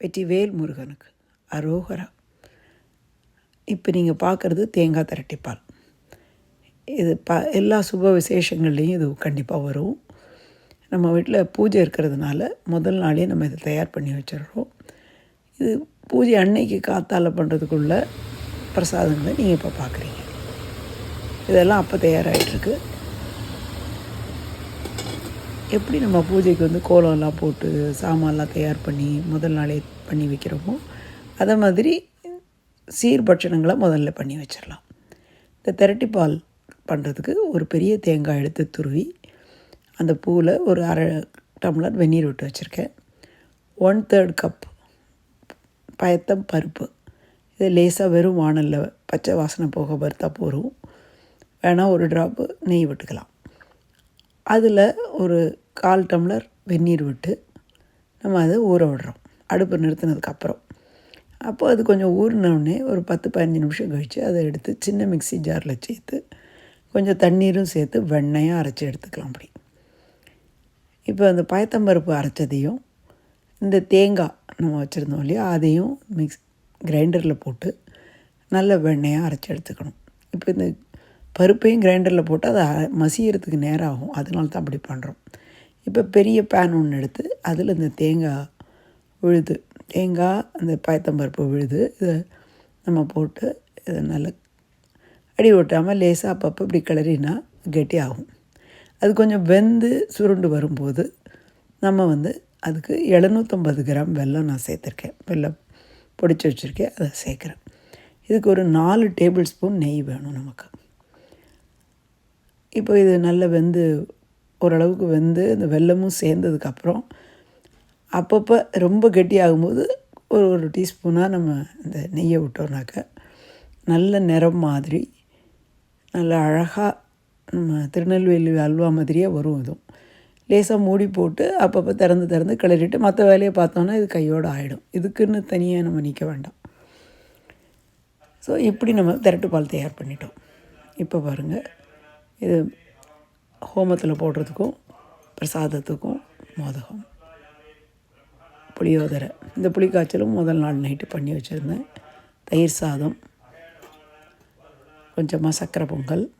வெற்றிவேல் முருகனுக்கு. அரோகரா. இப்போ நீங்கள் பார்க்குறது தேங்காய் திரட்டிப்பால் இது ப எல்லா சுப விசேஷங்கள்லேயும் இது கண்டிப்பாக வரும். நம்ம வீட்டில் பூஜை இருக்கிறதுனால முதல் நாளே நம்ம இதை தயார் பண்ணி வச்சிடுறோம். இது பூஜை அன்னைக்கு காத்தால் பண்ணுறதுக்குள்ள பிரசாதங்களை நீங்கள் இப்போ பார்க்குறீங்க இதெல்லாம் அப்போ தயாராகிட்டுருக்கு எப்படி நம்ம பூஜைக்கு வந்து கோலம்லாம் போட்டு சாமான்லாம் தயார் பண்ணி முதல் நாளே பண்ணி வைக்கிறோமோ அதை மாதிரி சீர்பட்சணங்களை முதல்ல பண்ணி வச்சிடலாம். இந்த திரட்டிப்பால் பண்ணுறதுக்கு ஒரு பெரிய தேங்காய் எடுத்து துருவி அந்த பூவில் ஒரு அரை டம்ளர் வெந்நீர் விட்டு வச்சுருக்கேன். ஒன் தேர்ட் கப் பயத்தம் பருப்பு. இது லேசாக வெறும் வானலில் பச்சை வாசனை போக பருத்தா போகும் வேணால் ஒரு ட்ராப்பு நெய் விட்டுக்கலாம். அதில் ஒரு கால் டம்ளர் வெந்நீர் விட்டு நம்ம அதை ஊற விடுறோம். அடுப்பு நிறுத்தினதுக்கப்புறம் அப்போது அது கொஞ்சம் ஊறினோடனே ஒரு பத்து பதினஞ்சு நிமிஷம் கழித்து அதை எடுத்து சின்ன மிக்ஸி ஜாரில் சேர்த்து கொஞ்சம் தண்ணீரும் சேர்த்து வெண்ணையாக அரைச்சி எடுத்துக்கலாம் அப்படி. இப்போ அந்த பயத்தம்பருப்பு அரைச்சதையும் இந்த தேங்காய் நம்ம வச்சுருந்தோம் இல்லையா அதையும் மிக்ஸ் கிரைண்டரில் போட்டு நல்ல வெண்ணெயாக அரைச்சி எடுத்துக்கணும். இப்போ இந்த பருப்பையும் கிரைண்டரில் போட்டு அதை மசியறதுக்கு நேரம் ஆகும் அதனால தான் அப்படி பண்ணுறோம் இப்போ பெரிய பேன் ஒன்று எடுத்து அதில் இந்த தேங்காய் விழுது. தேங்காய் அந்த பயத்தம்பருப்பு விழுது. இதை நம்ம போட்டு இதை நல்லா அடி ஒட்டாமல் லேசாக அப்பப்போ இப்படி கிளறினா கெட்டி ஆகும் அது கொஞ்சம் வெந்து சுருண்டு வரும்போது நம்ம வந்து அதுக்கு எழுநூற்றம்பது கிராம் வெல்லம் நான் சேர்த்துருக்கேன். வெல்லம் பொடிச்சு வச்சுருக்கேன் அதை சேர்க்குறேன். இதுக்கு ஒரு நாலு டேபிள் ஸ்பூன் நெய் வேணும் நமக்கு. இப்போ இது நல்லா வெந்து ஓரளவுக்கு வெந்து இந்த வெல்லமும் சேர்ந்ததுக்கப்புறம் அப்பப்போ ரொம்ப கெட்டியாகும்போது ஒரு ஒரு டீஸ்பூனாக நம்ம இந்த நெய்யை விட்டோம்னாக்க நல்ல நிறம் மாதிரி நல்ல அழகாக நம்ம திருநெல்வேலி அல்வா மாதிரியே வரும் இதுவும் லேசாக மூடி போட்டு அப்பப்போ திறந்து திறந்து கிளறிட்டு மற்ற வேலையை பார்த்தோன்னா இது கையோடு ஆகிடும் இதுக்குன்னு தனியாக நம்ம நிற்க வேண்டாம். ஸோ இப்படி நம்ம திரட்டு பால் தயார் பண்ணிட்டோம். இப்போ பாருங்கள் இது ஹோமத்தில் போடுறதுக்கும் பிரசாதத்துக்கும் மோதகம். புளியோதரை. இந்த புளிக்காய்ச்சலும் முதல் நாள் நைட்டு பண்ணி வச்சுருந்தேன். தயிர் சாதம் கொஞ்சமாக சக்கரை பொங்கல்.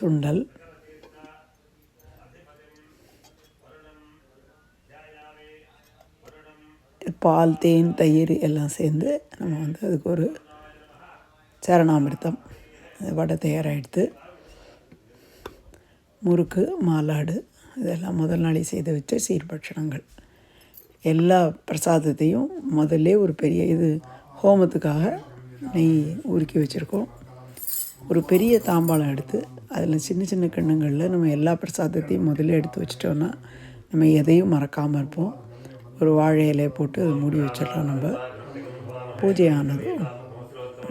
சுண்டல். பால் தேன் தயிர் எல்லாம் சேர்ந்து நம்ம வந்து அதுக்கு ஒரு சரணாமிர்தம். வடை தயாராகிடுது முறுக்கு மாலாடு இதெல்லாம் முதல் நாளே செய்து வச்ச சீர்பட்சணங்கள். எல்லா பிரசாதத்தையும் முதல்ல ஒரு பெரிய இது ஹோமத்துக்காக நெய் உருக்கி வச்சுருக்கோம். ஒரு பெரிய தாம்பாளம் எடுத்து அதில் சின்ன சின்ன கிண்ணங்களில் நம்ம எல்லா பிரசாதத்தையும் முதல்ல எடுத்து வச்சிட்டோன்னா நம்ம எதையும் மறக்காமல் இருப்போம். ஒரு வாழை இலையை போட்டு அதை மூடி வச்சிடலாம் நம்ம. பூஜையானது